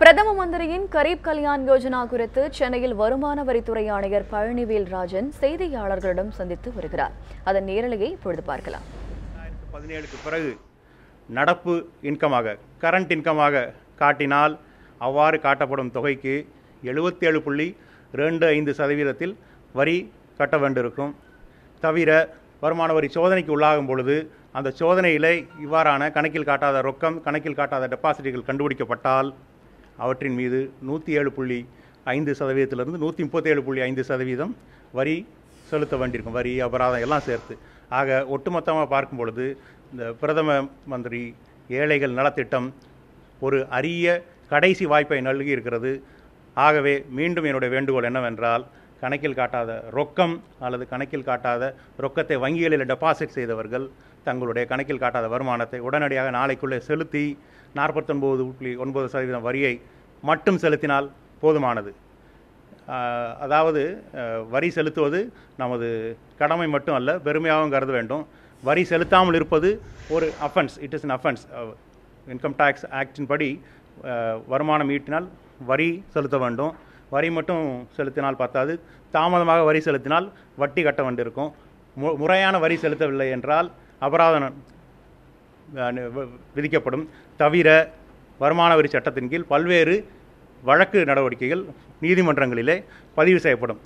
பிரதம மந்திரியின் கரீப் கல்யாண் யோஜனா குறித்து சென்னையில் வருமான வரித்துறை ஆணையர் பழனிவேல் ராஜன் செய்தியாளர்களிடம் சந்தித்து வருகிறார். அதன் நேரலையை இப்பொழுது பார்க்கலாம். பதினேழுக்கு பிறகு நடப்பு இன்கமாக கரண்ட் இன்கமாக காட்டினால் அவ்வாறு காட்டப்படும் தொகைக்கு எழுபத்தேழு புள்ளி ரெண்டு ஐந்து சதவீதத்தில் வரி கட்ட வேண்டியிருக்கும். தவிர வருமான வரி சோதனைக்கு உள்ளாகும் பொழுது அந்த சோதனையிலே இவ்வாறான கணக்கில் காட்டாத ரொக்கம் கணக்கில் காட்டாத டெபாசிட்டுகள் கண்டுபிடிக்கப்பட்டால் அவற்றின் மீது நூற்றி ஏழு புள்ளி ஐந்து சதவீதத்திலிருந்து நூற்றி முப்பத்தேழு புள்ளி ஐந்து சதவீதம் வரி செலுத்த வேண்டியிருக்கும். வரி அபராதம் எல்லாம் சேர்த்து. ஆக ஒட்டுமொத்தமாக பார்க்கும் பொழுது இந்த பிரதம மந்திரி ஏழைகள் நலத்திட்டம் ஒரு அரிய கடைசி வாய்ப்பை நல்கி இருக்கிறது. ஆகவே மீண்டும் என்னுடைய வேண்டுகோள் என்னவென்றால் கணக்கில் காட்டாத ரொக்கம் அல்லது கணக்கில் காட்டாத ரொக்கத்தை வங்கிகளில் டெபாசிட் செய்தவர்கள் தங்களுடைய கணக்கில் காட்டாத வருமானத்தை உடனடியாக நாளைக்குள்ளே செலுத்தி நாற்பத்தொன்பது புள்ளி ஒன்பது சதவீதம் வரியை மட்டும் செலுத்தினால் போதுமானது. அதாவது வரி செலுத்துவது நமது கடமை மட்டும் அல்ல பெருமையாகவும் கருத வேண்டும். வரி செலுத்தாமல் இருப்பது ஒரு offence it is an offence income tax actin படி வருமானம் ஈட்டினால் வரி செலுத்த வேண்டும். வரி மட்டும் செலுத்தினால் பத்தாது. தாமதமாக வரி செலுத்தினால் வட்டி கட்ட வேண்டியிருக்கும். மு- முறையான வரி செலுத்தவில்லை என்றால் அபராதம் விதிக்கப்படும். தவிர வருமான வரி சட்டத்தின் கீழ் பல்வேறு வழக்கு நடவடிக்கைகள் நீதிமன்றங்களிலே பதிவு செய்யப்படும்.